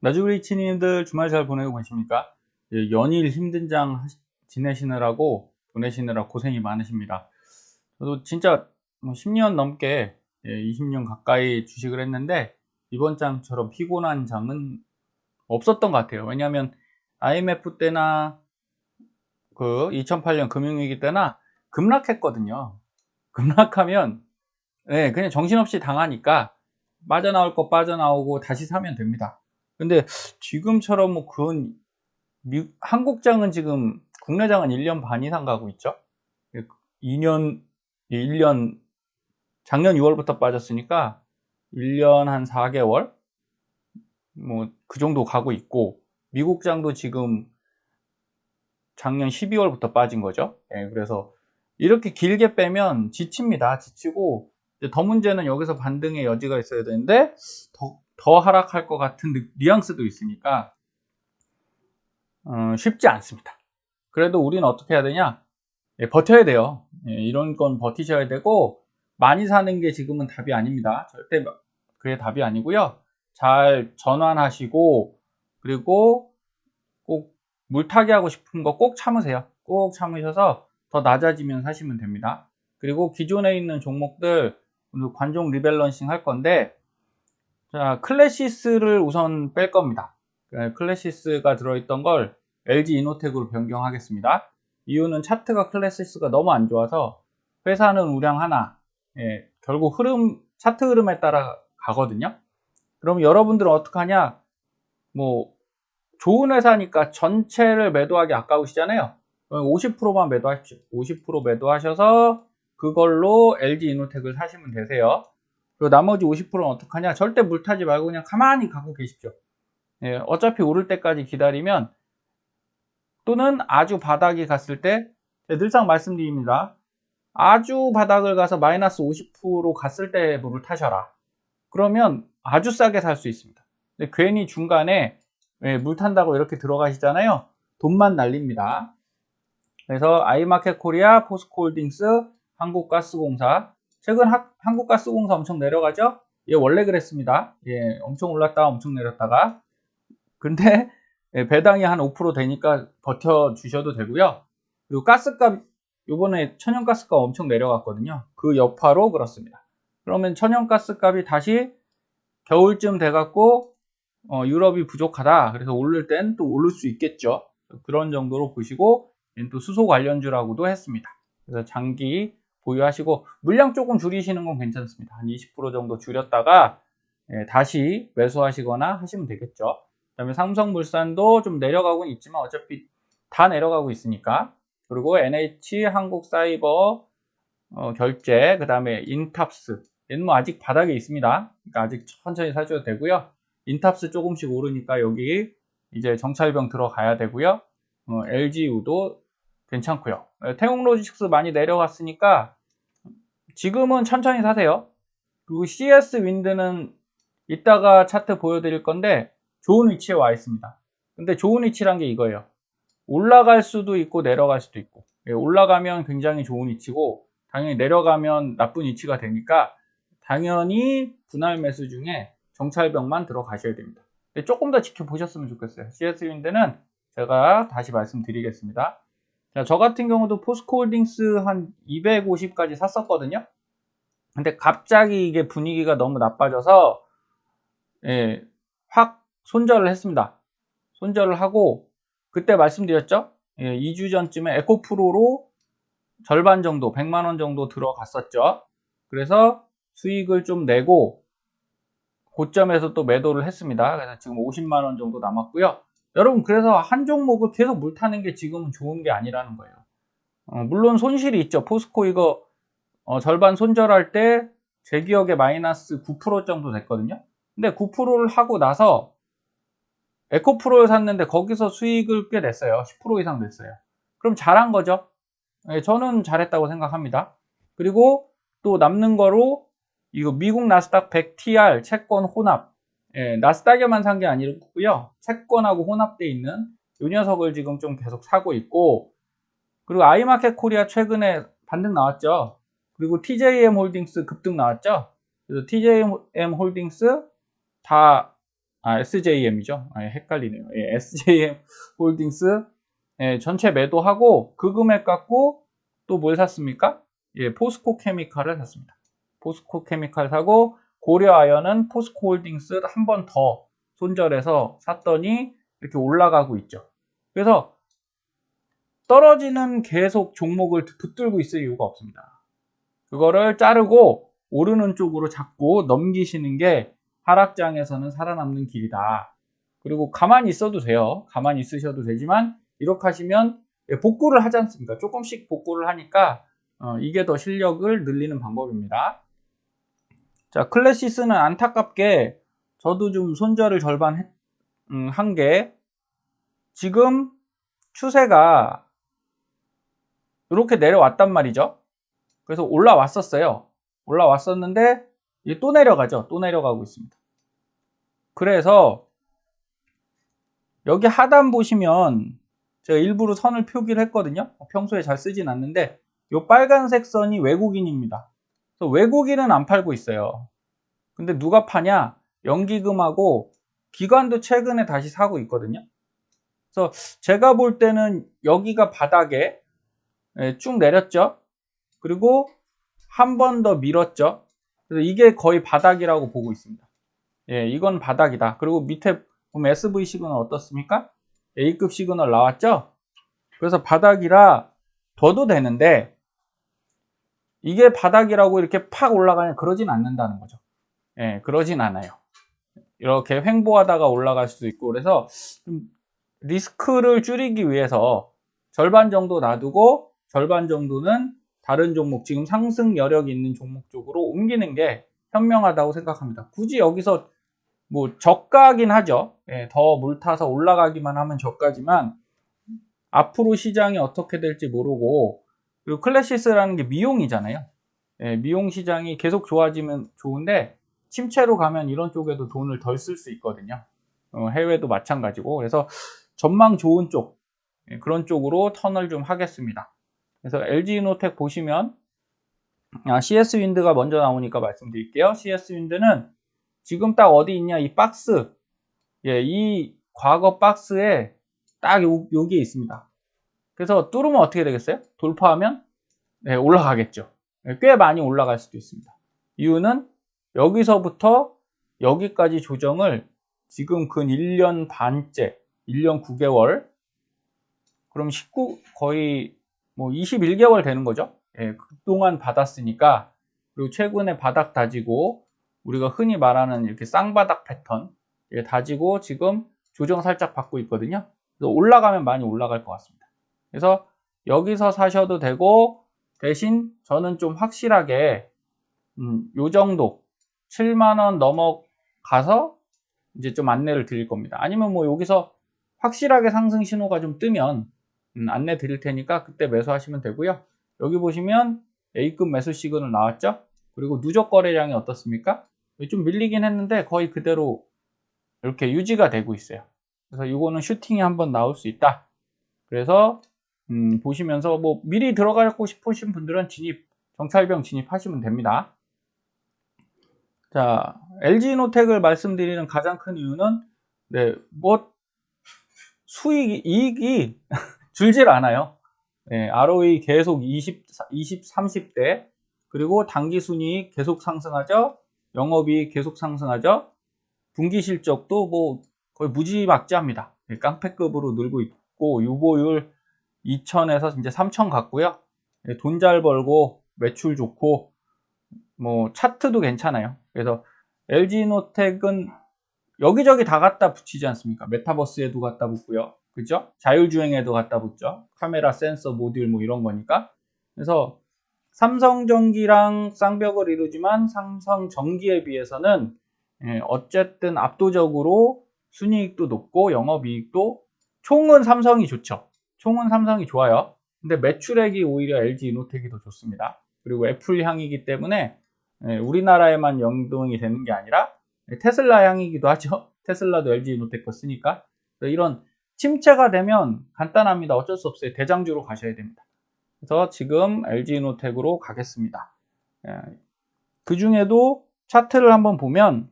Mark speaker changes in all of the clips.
Speaker 1: 나주리치님들 주말 잘 보내고 계십니까? 예, 연일 힘든 장 지내시느라고 보내시느라 고생이 많으십니다. 저도 진짜 뭐 10년 넘게 예, 20년 가까이 주식을 했는데 이번 장처럼 피곤한 장은 없었던 것 같아요. 왜냐하면 IMF 때나 그 2008년 금융위기 때나 급락했거든요. 급락하면 예, 그냥 정신없이 당하니까 빠져나올 거 빠져나오고 다시 사면 됩니다. 근데 지금처럼 뭐 그런 미- 한국장은 지금 국내장은 1년 반 이상 가고 있죠. 2년 1년 작년 6월부터 빠졌으니까 1년 한 4개월 뭐 그 정도 가고 있고 미국장도 지금 작년 12월부터 빠진 거죠. 예, 그래서 이렇게 길게 빼면 지칩니다. 지치고 더 문제는 여기서 반등의 여지가 있어야 되는데 더, 더 하락할 것 같은 느- 뉘앙스도 있으니까 어, 쉽지 않습니다. 그래도 우리는 어떻게 해야 되냐? 예, 버텨야 돼요. 예, 이런 건 버티셔야 되고 많이 사는 게 지금은 답이 아닙니다. 절대 그게 답이 아니고요. 잘 전환하시고 그리고 꼭 물타기 하고 싶은 거 꼭 참으세요. 꼭 참으셔서 더 낮아지면 사시면 됩니다. 그리고 기존에 있는 종목들 오늘 관종 리밸런싱 할 건데 자 클래시스를 우선 뺄 겁니다. 그 클래시스가 들어있던 걸 LG 이노텍으로 변경하겠습니다. 이유는 차트가 클래시스가 너무 안 좋아서 회사는 우량 하나 예, 결국 흐름 차트 흐름에 따라 가거든요. 그럼 여러분들은 어떻게 하냐? 뭐 좋은 회사니까 전체를 매도하기 아까우시잖아요. 50%만 매도하십시오. 50% 매도하셔서 그걸로 LG 이노텍을 사시면 되세요. 그리고 나머지 50%는 어떡하냐? 절대 물 타지 말고 그냥 가만히 갖고 계십시오. 예, 어차피 오를 때까지 기다리면 또는 아주 바닥이 갔을 때 예, 늘상 말씀드립니다. 아주 바닥을 가서 마이너스 50% 갔을 때 물을 타셔라. 그러면 아주 싸게 살 수 있습니다. 근데 괜히 중간에 예, 물 탄다고 이렇게 들어가시잖아요. 돈만 날립니다. 그래서 아이마켓 코리아, 포스코홀딩스, 한국가스공사. 최근 하- 한국가스공사 엄청 내려가죠? 예, 원래 그랬습니다. 예, 엄청 올랐다가 엄청 내렸다가. 근데 예, 배당이 한 5% 되니까 버텨주셔도 되고요. 그리고 가스값, 요번에 천연가스값 엄청 내려갔거든요. 그 여파로 그렇습니다. 그러면 천연가스값이 다시 겨울쯤 돼갖고 어, 유럽이 부족하다. 그래서 오를 땐 또 오를 수 있겠죠. 그런 정도로 보시고 또 수소 관련주라고도 했습니다. 그래서 장기 보유하시고 물량 조금 줄이시는 건 괜찮습니다. 한 20% 정도 줄였다가 예, 다시 매수하시거나 하시면 되겠죠. 그다음에 삼성물산도 좀 내려가고는 있지만 어차피 다 내려가고 있으니까 그리고 NH 한국사이버 어, 결제 그다음에 인탑스 얘는 뭐 아직 바닥에 있습니다. 그러니까 아직 천천히 사셔도 되고요. 인탑스 조금씩 오르니까 여기 이제 정찰병 들어가야 되고요. 어, LGU도 괜찮고요. 어, 태웅로지식스 많이 내려갔으니까 지금은 천천히 사세요. 그리고 CS 윈드는 이따가 차트 보여드릴 건데 좋은 위치에 와 있습니다. 근데 좋은 위치란 게 이거예요. 올라갈 수도 있고 내려갈 수도 있고 예, 올라가면 굉장히 좋은 위치고 당연히 내려가면 나쁜 위치가 되니까 당연히 분할 매수 중에 정찰병만 들어가셔야 됩니다. 조금 더 지켜보셨으면 좋겠어요. CS윈드는 제가 다시 말씀드리겠습니다. 자, 저 같은 경우도 포스코홀딩스 한 250까지 샀었거든요. 근데 갑자기 이게 분위기가 너무 나빠져서 예, 확 손절을 했습니다. 손절을 하고 그때 말씀드렸죠? 예, 2주 전쯤에 에코프로로 절반 정도, 100만 원 정도 들어갔었죠. 그래서 수익을 좀 내고 고점에서 또 매도를 했습니다. 그래서 지금 50만 원 정도 남았고요. 여러분, 그래서 한 종목을 계속 물타는 게 지금은 좋은 게 아니라는 거예요. 어, 물론 손실이 있죠. 포스코 이거 어, 절반 손절할 때 제 기억에 마이너스 9% 정도 됐거든요. 근데 9%를 하고 나서 에코프로를 샀는데 거기서 수익을 꽤 냈어요. 10% 이상 냈어요. 그럼 잘한 거죠. 예, 저는 잘했다고 생각합니다. 그리고 또 남는 거로 이거 미국 나스닥 100TR 채권 혼합. 예, 나스닥에만 산 게 아니고요. 채권하고 혼합돼 있는 이 녀석을 지금 좀 계속 사고 있고 그리고 아이마켓 코리아 최근에 반등 나왔죠. 그리고 TJM 홀딩스 급등 나왔죠. 그래서 TJM 홀딩스 다 아, SJM이죠. 아, 헷갈리네요. 예, SJM 홀딩스 예, 전체 매도하고 그 금액 갖고 또 뭘 샀습니까? 예, 포스코 케미칼을 샀습니다. 포스코 케미칼 사고 고려 아연은 포스코 홀딩스 한 번 더 손절해서 샀더니 이렇게 올라가고 있죠. 그래서 떨어지는 계속 종목을 붙들고 있을 이유가 없습니다. 그거를 자르고 오르는 쪽으로 잡고 넘기시는 게 하락장에서는 살아남는 길이다. 그리고 가만히 있어도 돼요. 가만히 있으셔도 되지만 이렇게 하시면 복구를 하지 않습니까? 조금씩 복구를 하니까 어, 이게 더 실력을 늘리는 방법입니다. 자, 클래시스는 안타깝게 저도 좀 손절을 절반 음, 한게 지금 추세가 이렇게 내려왔단 말이죠. 그래서 올라왔었어요. 올라왔었는데 또 내려가죠. 또 내려가고 있습니다. 그래서 여기 하단 보시면 제가 일부러 선을 표기를 했거든요. 평소에 잘 쓰진 않는데 이 빨간색 선이 외국인입니다. 그래서 외국인은 안 팔고 있어요. 근데 누가 파냐? 연기금하고 기관도 최근에 다시 사고 있거든요. 그래서 제가 볼 때는 여기가 바닥에 예, 쭉 내렸죠. 그리고 한 번 더 밀었죠. 그래서 이게 거의 바닥이라고 보고 있습니다. 예, 이건 바닥이다. 그리고 밑에 보면 SV 시그널 어떻습니까? A급 시그널 나왔죠? 그래서 바닥이라 둬도 되는데 이게 바닥이라고 이렇게 팍 올라가냐 그러진 않는다는 거죠. 예, 그러진 않아요. 이렇게 횡보하다가 올라갈 수도 있고 그래서 리스크를 줄이기 위해서 절반 정도 놔두고 절반 정도는 다른 종목 지금 상승 여력 있는 종목 쪽으로 옮기는 게 현명하다고 생각합니다. 굳이 여기서 뭐 저가긴 하죠. 예, 더 물타서 올라가기만 하면 저가지만 앞으로 시장이 어떻게 될지 모르고 그리고 클래시스라는 게 미용이잖아요. 예, 미용 시장이 계속 좋아지면 좋은데 침체로 가면 이런 쪽에도 돈을 덜 쓸 수 있거든요. 어, 해외도 마찬가지고 그래서 전망 좋은 쪽 예, 그런 쪽으로 턴을 좀 하겠습니다. 그래서 LG이노텍 보시면 아, CS 윈드가 먼저 나오니까 말씀드릴게요. CS 윈드는 지금 딱 어디 있냐 이 박스 예, 이 과거 박스에 딱 요, 여기에 있습니다. 그래서 뚫으면 어떻게 되겠어요? 돌파하면 네, 올라가겠죠. 네, 꽤 많이 올라갈 수도 있습니다. 이유는 여기서부터 여기까지 조정을 지금 근 1년 반째, 1년 9개월, 그럼 19, 거의 뭐 21개월 되는 거죠. 예, 그동안 받았으니까, 그리고 최근에 바닥 다지고, 우리가 흔히 말하는 이렇게 쌍바닥 패턴, 예, 다지고 지금 조정 살짝 받고 있거든요. 그래서 올라가면 많이 올라갈 것 같습니다. 그래서 여기서 사셔도 되고, 대신 저는 좀 확실하게, 음, 요 정도, 7만원 넘어가서 이제 좀 안내를 드릴 겁니다. 아니면 뭐 여기서 확실하게 상승 신호가 좀 뜨면 음, 안내 드릴 테니까 그때 매수하시면 되고요. 여기 보시면 A급 매수 시그널 나왔죠? 그리고 누적 거래량이 어떻습니까? 좀 밀리긴 했는데 거의 그대로 이렇게 유지가 되고 있어요. 그래서 이거는 슈팅이 한번 나올 수 있다. 그래서 음, 보시면서 뭐 미리 들어가고 싶으신 분들은 진입 정찰병 진입하시면 됩니다. 자, LG노텍을 말씀드리는 가장 큰 이유는 네, 뭐 수익 이익이 줄질 않아요. 네, ROE 계속 20, 20, 30대 그리고 단기 순이익 계속 상승하죠. 영업이익 계속 상승하죠. 분기 실적도 뭐 거의 무지막지합니다. 네, 깡패급으로 늘고 있고 유보율 2천에서 이제 3천 갔고요. 네, 돈잘 벌고 매출 좋고 뭐 차트도 괜찮아요. 그래서 LG노텍은 여기저기 다 갖다 붙이지 않습니까? 메타버스에도 갖다 붙고요. 그죠? 자율주행에도 갖다 붙죠. 카메라, 센서, 모듈 뭐 이런 거니까. 그래서 삼성전기랑 쌍벽을 이루지만 삼성전기에 비해서는 예, 어쨌든 압도적으로 순이익도 높고 영업이익도 총은 삼성이 좋죠. 총은 삼성이 좋아요. 근데 매출액이 오히려 LG 이노텍이 더 좋습니다. 그리고 애플 향이기 때문에 예, 우리나라에만 연동이 되는 게 아니라 테슬라 향이기도 하죠. 테슬라도 LG 노텍 거 쓰니까. 이런 침체가 되면 간단합니다. 어쩔 수 없어요. 대장주로 가셔야 됩니다. 그래서 지금 LG 노텍으로 가겠습니다. 예, 그 중에도 차트를 한번 보면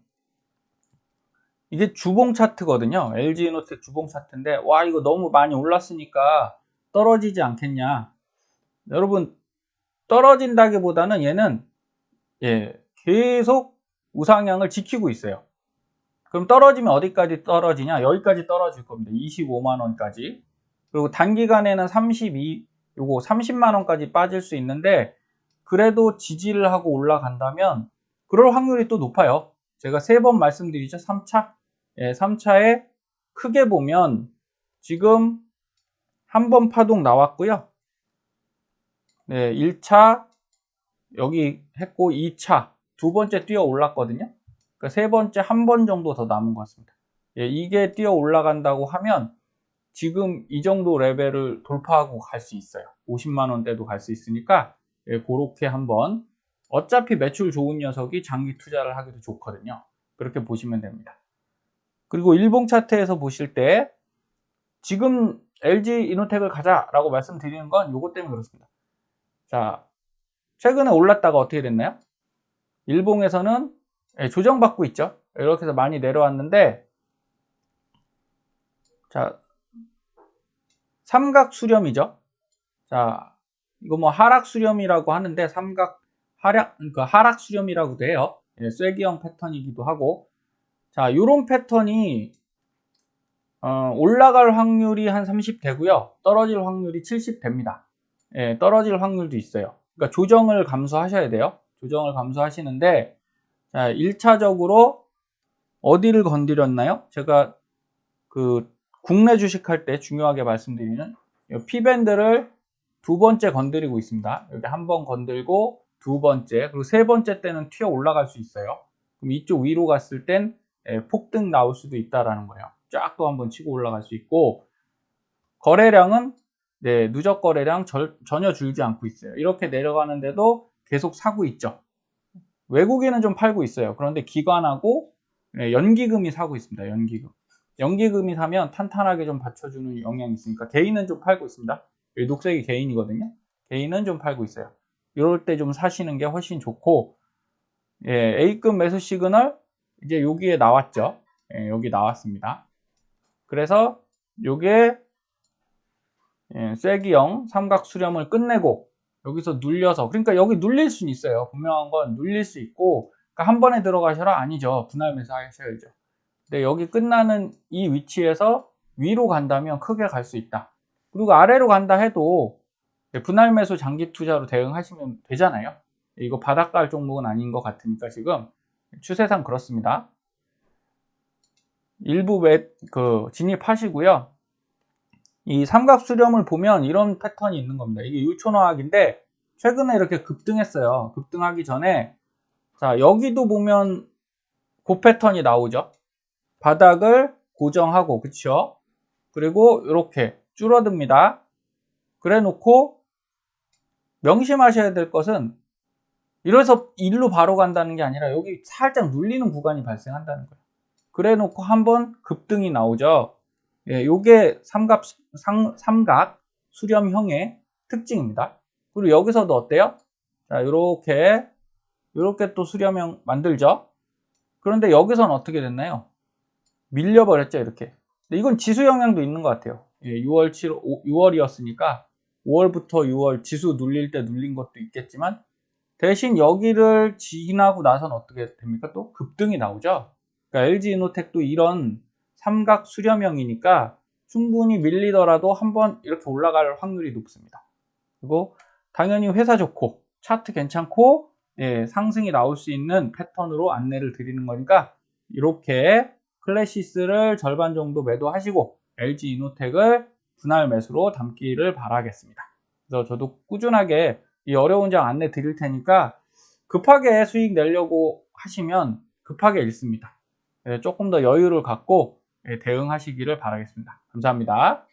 Speaker 1: 이게 주봉 차트거든요. LG 이노텍 주봉 차트인데 와 이거 너무 많이 올랐으니까 떨어지지 않겠냐. 여러분 떨어진다기보다는 얘는 예, 계속 우상향을 지키고 있어요. 그럼 떨어지면 어디까지 떨어지냐? 여기까지 떨어질 겁니다. 25만 원까지. 그리고 단기간에는 32 요거 30만 원까지 빠질 수 있는데 그래도 지지를 하고 올라간다면 그럴 확률이 또 높아요. 제가 세 번 말씀드리죠. 3차. 예, 3차에 크게 보면 지금 한 번 파동 나왔고요. 네, 1차 여기 했고 2차 두 번째 뛰어 올랐거든요. 그러니까 세 번째 한 번 정도 더 남은 것 같습니다. 예, 이게 뛰어 올라간다고 하면 지금 이 정도 레벨을 돌파하고 갈 수 있어요. 50만 원대도 갈 수 있으니까 예, 그렇게 한번 어차피 매출 좋은 녀석이 장기 투자를 하기도 좋거든요. 그렇게 보시면 됩니다. 그리고 일봉 차트에서 보실 때 지금 LG 이노텍을 가자라고 말씀드리는 건 이것 때문에 그렇습니다. 자, 최근에 올랐다가 어떻게 됐나요? 일봉에서는 예, 조정받고 있죠. 이렇게 해서 많이 내려왔는데 자, 삼각 수렴이죠. 자, 이거 뭐 하락 수렴이라고 하는데 삼각 하락 그러니까 하락 수렴이라고도 해요. 예, 쐐기형 패턴이기도 하고 자, 요런 패턴이 어, 올라갈 확률이 한 30대고요. 떨어질 확률이 70대입니다. 예, 떨어질 확률도 있어요. 그러니까 조정을 감수하셔야 돼요. 조정을 감수하시는데 자, 1차적으로 어디를 건드렸나요? 제가 그 국내 주식할 때 중요하게 말씀드리는 피밴드를 두 번째 건드리고 있습니다. 여기 한 번 건들고 두 번째 그리고 세 번째 때는 튀어 올라갈 수 있어요. 그럼 이쪽 위로 갔을 땐 예, 폭등 나올 수도 있다라는 거예요. 쫙 또 한번 치고 올라갈 수 있고 거래량은 네, 누적 거래량 절, 전혀 줄지 않고 있어요. 이렇게 내려가는데도 계속 사고 있죠. 외국인은 좀 팔고 있어요. 그런데 기관하고 네, 연기금이 사고 있습니다. 연기금. 연기금이 사면 탄탄하게 좀 받쳐주는 영향이 있으니까 개인은 좀 팔고 있습니다. 녹색이 개인이거든요. 개인은 좀 팔고 있어요. 이럴 때 좀 사시는 게 훨씬 좋고 예, A급 매수 시그널 이제 여기에 나왔죠. 예, 여기 나왔습니다. 그래서 요게 예, 쐐기형 삼각 수렴을 끝내고 여기서 눌려서 그러니까 여기 눌릴 수는 있어요. 분명한 건 눌릴 수 있고 그러니까 한 번에 들어가셔라 아니죠. 분할 매수 하셔야죠. 근데 여기 끝나는 이 위치에서 위로 간다면 크게 갈 수 있다. 그리고 아래로 간다 해도 분할 매수 장기 투자로 대응하시면 되잖아요. 이거 바닥갈 종목은 아닌 것 같으니까 지금 추세상 그렇습니다. 일부 매, 그 진입하시고요. 이 삼각 수렴을 보면 이런 패턴이 있는 겁니다. 이게 유촌화학인데 최근에 이렇게 급등했어요. 급등하기 전에 자 여기도 보면 고 패턴이 나오죠. 바닥을 고정하고 그쵸? 그리고 이렇게 줄어듭니다. 그래 놓고 명심하셔야 될 것은 이래서 일로 바로 간다는 게 아니라 여기 살짝 눌리는 구간이 발생한다는 거예요. 그래 놓고 한번 급등이 나오죠. 예, 요게 삼각, 삼, 삼각 수렴형의 특징입니다. 그리고 여기서도 어때요? 자, 요렇게, 요렇게 또 수렴형 만들죠? 그런데 여기서는 어떻게 됐나요? 밀려버렸죠, 이렇게. 근데 이건 지수 영향도 있는 것 같아요. 예, 6월 7, 5, 6월이었으니까 5월부터 6월 지수 눌릴 때 눌린 것도 있겠지만 대신 여기를 지나고 나서는 어떻게 됩니까? 또 급등이 나오죠. 그러니까 LG 이노텍도 이런 삼각 수렴형이니까 충분히 밀리더라도 한번 이렇게 올라갈 확률이 높습니다. 그리고 당연히 회사 좋고 차트 괜찮고 예, 상승이 나올 수 있는 패턴으로 안내를 드리는 거니까 이렇게 클래시스를 절반 정도 매도하시고 LG 이노텍을 분할 매수로 담기를 바라겠습니다. 그래서 저도 꾸준하게 이 어려운 장 안내 드릴 테니까 급하게 수익 내려고 하시면 급하게 잃습니다. 예, 조금 더 여유를 갖고 예, 대응하시기를 바라겠습니다. 감사합니다.